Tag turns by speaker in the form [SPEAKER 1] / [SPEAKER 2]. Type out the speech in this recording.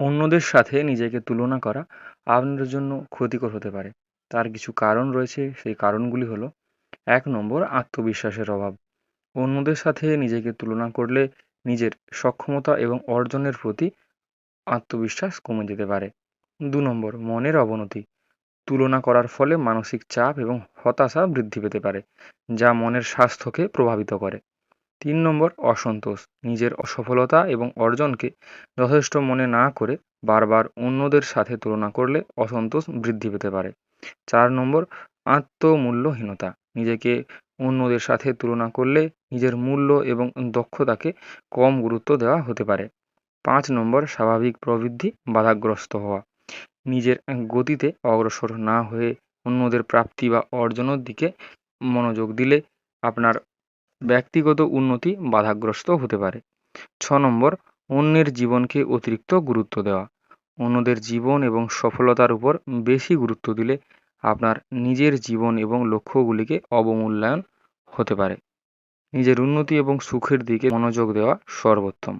[SPEAKER 1] অন্যদের সাথে নিজেকে তুলনা করা আপনার জন্য ক্ষতিকর হতে পারে। তার কিছু কারণ রয়েছে, সেই কারণগুলি হলো, এক নম্বর, আত্মবিশ্বাসের অভাব। অন্যদের সাথে নিজেকে তুলনা করলে নিজের সক্ষমতা এবং অর্জনের প্রতি আত্মবিশ্বাস কমে যেতে পারে। দু নম্বর, মনের অবনতি। তুলনা করার ফলে মানসিক চাপ এবং হতাশা বৃদ্ধি পেতে পারে, যা মনের স্বাস্থ্যকে প্রভাবিত করে। তিন নম্বর অসন্তোষ, নিজের অসফলতা এবং অর্জনকে যথেষ্ট মনে না করে বারবার অন্যদের সাথে তুলনা করলে অসন্তোষ বৃদ্ধি পেতে পারে। চার নম্বর, আত্মমূল্যহীনতা, নিজেকে অন্যদের সাথে তুলনা করলে নিজের মূল্য এবং দক্ষতাকে কম গুরুত্ব দেওয়া হতে পারে। পাঁচ নম্বর, স্বাভাবিক প্রবৃদ্ধি, বাধাগ্রস্ত হওয়া, নিজের গতিতে অগ্রসর না হয়ে অন্যদের প্রাপ্তি বা অর্জনের দিকে মনোযোগ দিলে আপনার ব্যক্তিগত উন্নতি বাধাগ্রস্ত হতে পারে। ছ নম্বর, অন্যের জীবনকে অতিরিক্ত গুরুত্ব দেওয়া। অন্যদের জীবন এবং সফলতার উপর বেশি গুরুত্ব দিলে আপনার নিজের জীবন এবং লক্ষ্যগুলিকে অবমূল্যায়ন হতে পারে। নিজের উন্নতি এবং সুখের দিকে মনোযোগ দেওয়া সর্বোত্তম।